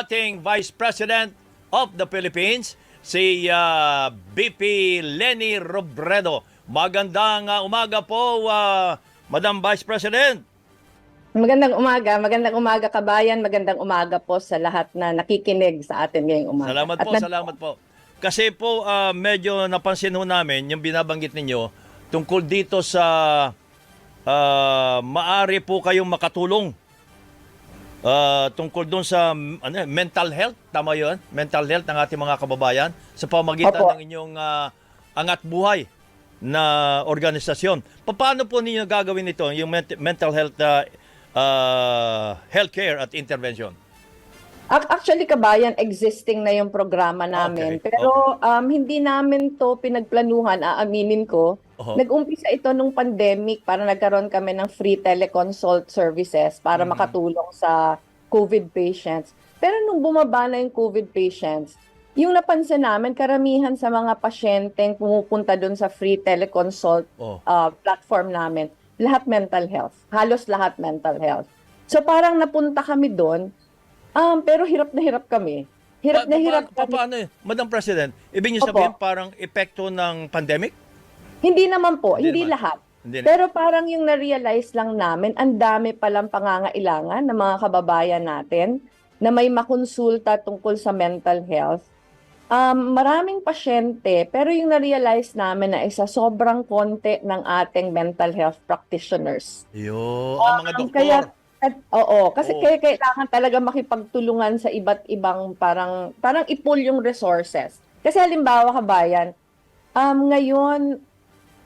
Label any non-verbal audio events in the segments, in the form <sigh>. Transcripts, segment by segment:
ating Vice President of the Philippines, si ah, BP Lenny Robredo. Magandang ah, umaga po, ah, Madam Vice President. Magandang umaga, magandang umaga kabayan, magandang umaga po sa lahat na nakikinig sa atin ngayong umaga. Salamat At po, nan- salamat po. Kasi po ah, medyo napansin ho namin yung binabanggit ninyo tungkol dito sa ah, maari po kayong makatulong ah, tungkol doon sa ano, mental health, tama yun? Mental health ng ating mga kababayan sa pamagitan Opo. ng inyong ah, angat buhay na organisasyon. Paano po ninyo gagawin ito, yung ment- mental health ah, ah, healthcare at intervention? Ac- Actually, kabayan, existing na yung programa namin. Okay, Pero um, hindi namin to pinagplanuhan, aaminin ko. Oho. Nag-umpisa ito nung pandemic para nagkaroon kami ng free teleconsult services para Mhm. makatulong sa COVID patients. Pero nung bumaba na yung COVID patients, yung napansin namin, karamihan sa mga pasyenteng pumupunta doon sa free teleconsult Oh. uh, platform namin, lahat mental health. Halos lahat mental health. So parang napunta kami doon, um, pero hirap na hirap kami. Hirap Pa- na hirap pa- kami. paano yun? Madam President, ibig niyo Opo. sabihin parang epekto ng pandemic? Hindi naman po, Hindi hindi, naman. lahat. Hindi na. Pero parang yung na-realize lang namin, ang dami palang pangangailangan ng mga kababayan natin na may makonsulta tungkol sa mental health. Um, maraming pasyente, pero yung na-realize namin na isa sobrang konti ng ating mental health practitioners. Yo, ang mga Um, doktor. Kaya, at, oo, kasi Oo. kaya kailangan talaga makipagtulungan sa iba't ibang parang parang i-pull yung resources. Kasi halimbawa kabayan, um, ngayon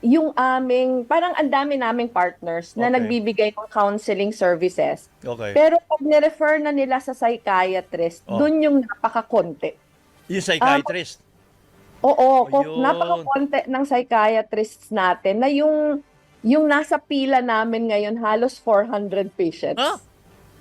yung aming parang ang dami naming partners na Okay. nagbibigay ng counseling services. okay. Pero pag ni-refer na nila sa psychiatrist, Oh. dun yung napakakonti. yung psychiatrist. Oo, ko, Ayun. napakakonti ng psychiatrists natin na yung yung nasa pila namin ngayon halos 400 patients. Ah?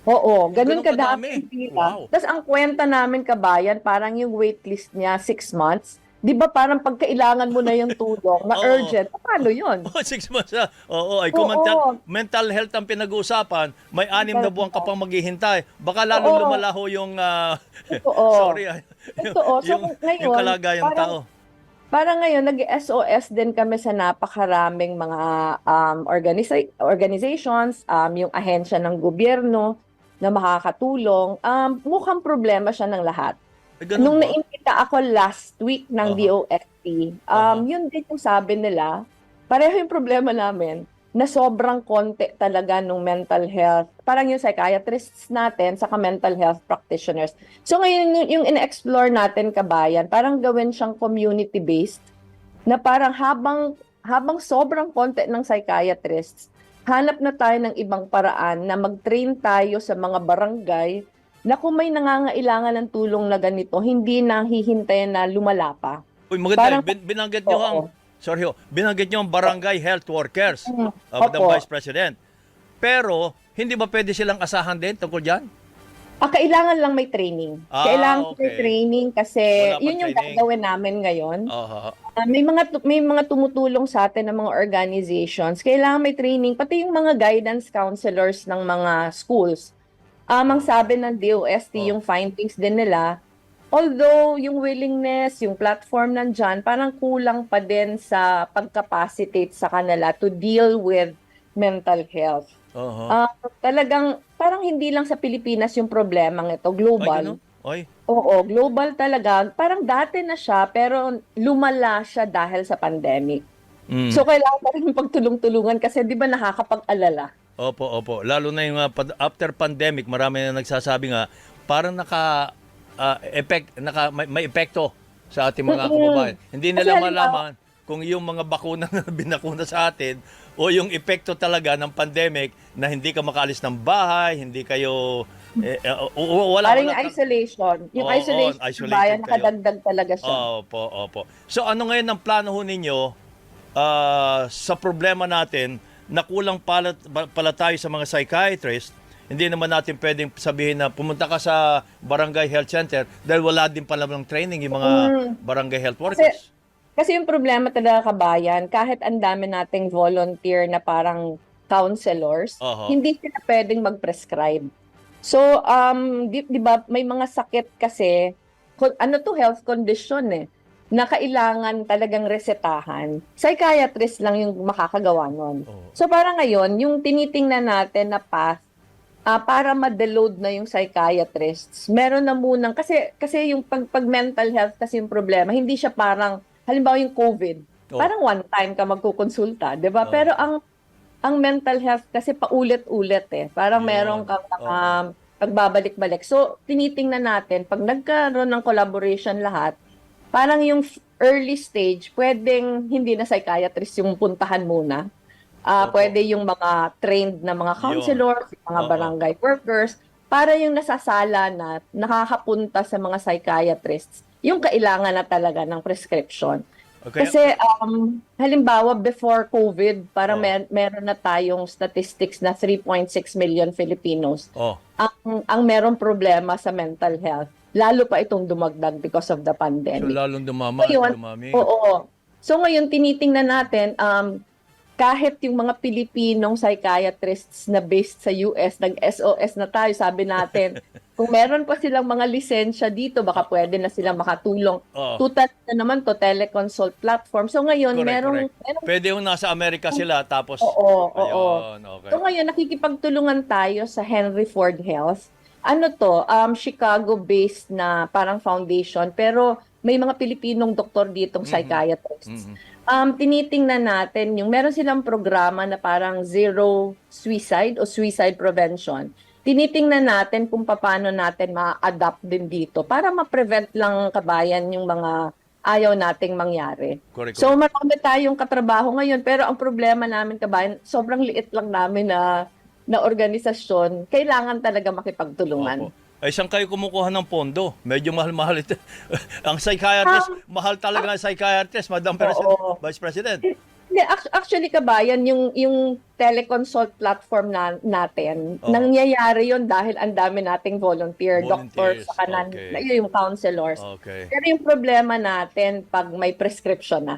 Oo, Ganun ganun kadami yung pila. Wow. Tapos ang kwenta namin kabayan, parang yung waitlist niya 6 months. 'Di ba parang pagkailangan mo na yung tulong na <laughs> urgent, paano 'yun? <laughs> Oh, six months na. Oo, ay Oo. kung mental, mental health ang pinag-uusapan, may anim na buwan ka pang maghihintay. Baka lalong Oo. lumalaho yung... ah, <laughs> Totoo. sorry, ah, Totoo. So, yung, ngayon, yung kalagayan ng parang- tao. Parang ngayon, nag-SOS din kami sa napakaraming mga um, organisa- organizations, um, yung ahensya ng gobyerno na makakatulong. Um, mukhang problema siya ng lahat. Eh, ganun Nung ba? naimbita ako last week ng Aha. DOST, um, Aha. yun din yung sabi nila, pareho yung problema namin na sobrang konti talaga nung mental health. Parang yung psychiatrists natin, saka mental health practitioners. So ngayon yung, in-explore natin kabayan, parang gawin siyang community-based na parang habang habang sobrang konti ng psychiatrists, hanap na tayo ng ibang paraan na mag-train tayo sa mga barangay na kung may nangangailangan ng tulong na ganito, hindi na hihintayin na lumala pa. Uy, maganda. parang- bin, binanggit nyo Oo. ang... Sorry binanggit nyo ang barangay health workers, Mm, uh, Madam opo. Vice President. Pero, hindi ba pwede silang asahan din tungkol dyan? Ah, kailangan lang may training. Ah, kailangan may okay. training kasi Wala yun yung training. gagawin namin ngayon. Aha. Ah, may mga may mga tumutulong sa atin ng mga organizations. Kailangan may training pati yung mga guidance counselors ng mga schools. Um, ang sabi ng DOST, Oh. yung findings din nila, although yung willingness, yung platform nandyan, parang kulang pa din sa pag-capacitate sa kanila to deal with mental health. Aha. Ah, talagang parang hindi lang sa Pilipinas yung problema ito, global. Ay, Oo, global talaga. Parang dati na siya pero lumala siya dahil sa pandemic. mm. So kailangan pa rin pagtulong-tulungan kasi 'di ba nakakapag-alala. Opo, opo. Lalo na yung uh, after pandemic, marami na nagsasabi nga, parang naka, ah, effect, naka may, may epekto sa ating mga kababayan. Hindi nila malaman kung yung mga bakuna na <laughs> binakuna sa atin o yung epekto talaga ng pandemic na hindi ka makaalis ng bahay, hindi kayo eh, o- wala Parang yung wala- isolation. Yung Oo, isolation, isolated bayan, kayo. nakadagdag talaga siya. Opo, opo. So ano ngayon ang plano ho ninyo ah, sa problema natin na kulang pala, pala tayo sa mga psychiatrist, hindi naman natin pwedeng sabihin na pumunta ka sa barangay health center dahil wala din pala ng training yung mga Mm. barangay health workers. Kasi yung problema talaga kabayan, kahit ang dami nating volunteer na parang counselors, Oho. hindi sila pwedeng mag-prescribe. So, um, di, di ba, may mga sakit kasi, ano to, health condition eh, na kailangan talagang resetahan. Psychiatrist lang yung makakagawa nun. Oo. So, para ngayon, yung tinitingnan natin na path, ah, para ma-deload na yung psychiatrists, meron na munang, kasi, kasi yung pag, pag mental health kasi yung problema, hindi siya parang, halimbawa yung COVID, Oo. parang one time ka magkukonsulta, di ba? Oo. Pero ang ang mental health kasi paulit-ulit eh. Parang Yun. meron kang mga pagbabalik-balik. So, tinitingnan natin, pag nagkaroon ng collaboration lahat, parang yung early stage, pwedeng hindi na psychiatrist yung puntahan muna. Opo. pwede yung mga trained na mga counselors, yung mga Oo. barangay workers, para yung nasasala na nakakapunta sa mga psychiatrists, yung kailangan na talaga ng prescription. Okay. Kasi um, halimbawa before COVID, parang Oo. mer- meron na tayong statistics na 3.6 million Filipinos oh, ang ang merong problema sa mental health. Lalo pa itong dumagdag because of the so pandemic. lalong dumama, Ayun. dumami. Oo. So ngayon tinitingnan natin um kahit yung mga Pilipinong psychiatrists na based sa US, nag-SOS na tayo, sabi natin, <laughs> kung meron pa silang mga lisensya dito, baka pwede na silang makatulong. Oo. Tutat na naman to teleconsult platform. So ngayon, Correct, merong, correct. merong Pwede yung nasa Amerika sila tapos Oo, oo. Ayun, okay. So ngayon, nakikipagtulungan tayo sa Henry Ford Health. Ano to, um, Chicago-based na parang foundation, pero may mga Pilipinong doktor ditong Mhm. psychiatrists. Mhm. Um, tinitingnan natin yung meron silang programa na parang zero suicide o suicide prevention. Tinitingnan natin kung paano natin ma-adapt din dito para ma-prevent lang kabayan yung mga ayaw nating mangyari. Correct. So marami tayong katrabaho ngayon pero ang problema namin kabayan, sobrang liit lang namin na na organisasyon, kailangan talaga makipagtulungan. Opo. Ay, saan kayo kumukuha ng pondo? Medyo mahal-mahal ito. <laughs> ang psychiatrist, mahal talaga ang psychiatrist, Madam President, Um, Oo. Vice President. Actually kabayan, yung yung teleconsult platform na, natin, Oo. nangyayari yun dahil ang dami nating volunteer, doctors, Volunteers, sa kanan, okay. yung counselors. Okay. Pero yung problema natin pag may prescription na.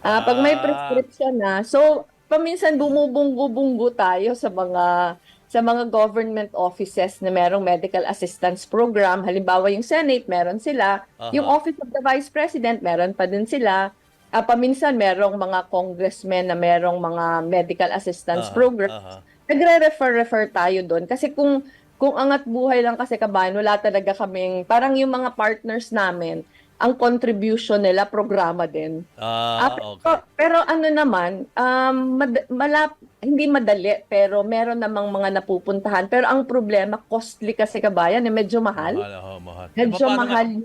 Ah, pag may Ah. prescription na, so paminsan bumubunggo-bunggo tayo sa mga sa mga government offices na merong medical assistance program. Halimbawa yung Senate, meron sila. Aha. Yung Office of the Vice President, meron pa din sila. Ah, paminsan merong mga congressmen na merong mga medical assistance Aha, program aha. nagre-refer-refer tayo doon. Kasi kung kung angat buhay lang kasi kabayan, wala talaga kaming, parang yung mga partners namin, ang contribution nila, programa din. Ah, Ah, okay. pero, pero ano naman, um, mad- malap, hindi madali, pero meron namang mga napupuntahan. Pero ang problema, costly kasi kabayan, eh, medyo mahal. Mahal, oh, mahal. Medyo Paano nga- mahal yung